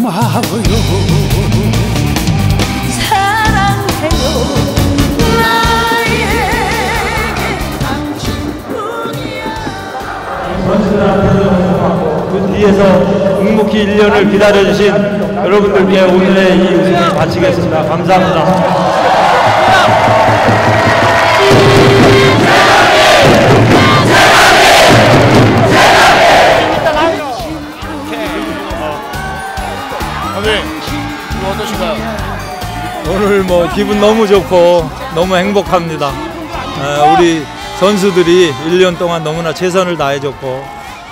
고마워요 사랑해요 나에게 당신뿐이야 그 뒤에서 묵묵히 1년을 기다려주신 여러분들께 오늘의 이 우승을 바치겠습니다. 감사합니다. 어떠신가요? 오늘 뭐 기분 너무 좋고 너무 행복합니다. 어, 우리 선수들이 1년 동안 너무나 최선을 다해줬고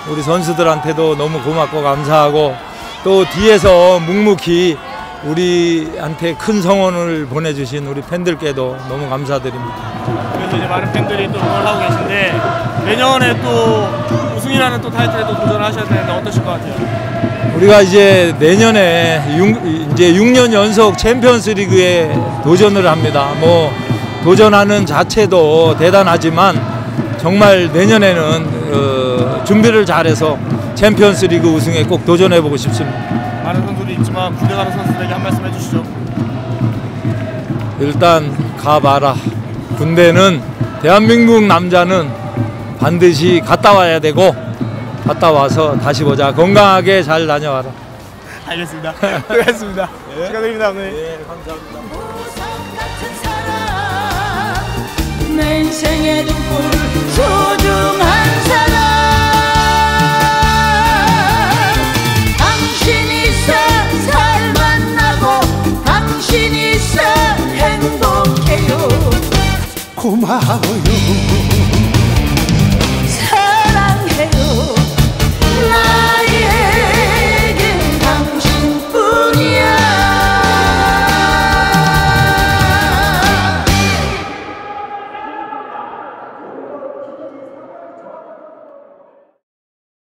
우리 선수들한테도 너무 고맙고 감사하고 또 뒤에서 묵묵히 우리한테 큰 성원을 보내주신 우리 팬들께도 너무 감사드립니다. 그래서 이제 많은 팬들이 또 응원을 하고 계신데 내년에 또 우승이라는 또 타이틀에 또 도전하셔야 되는데 어떠실 것 같아요? 우리가 이제 내년에 육- 이제 6년 연속 챔피언스 리그에 도전을 합니다. 뭐 도전하는 자체도 대단하지만 정말 내년에는 어, 준비를 잘해서 챔피언스 리그 우승에 꼭 도전해 보고 싶습니다. 많은 선수들이 있지만 군대 가는 선수들에게 한 말씀 해주시죠. 일단 가봐라. 군대는 대한민국 남자는 반드시 갔다 와야 되고 갔다 와서 다시 보자. 건강하게 잘 다녀와라. 알겠습니다. 축하드립니다. 감사합니다. 있어 살 만나고 당신 있어 행복해요 고마워요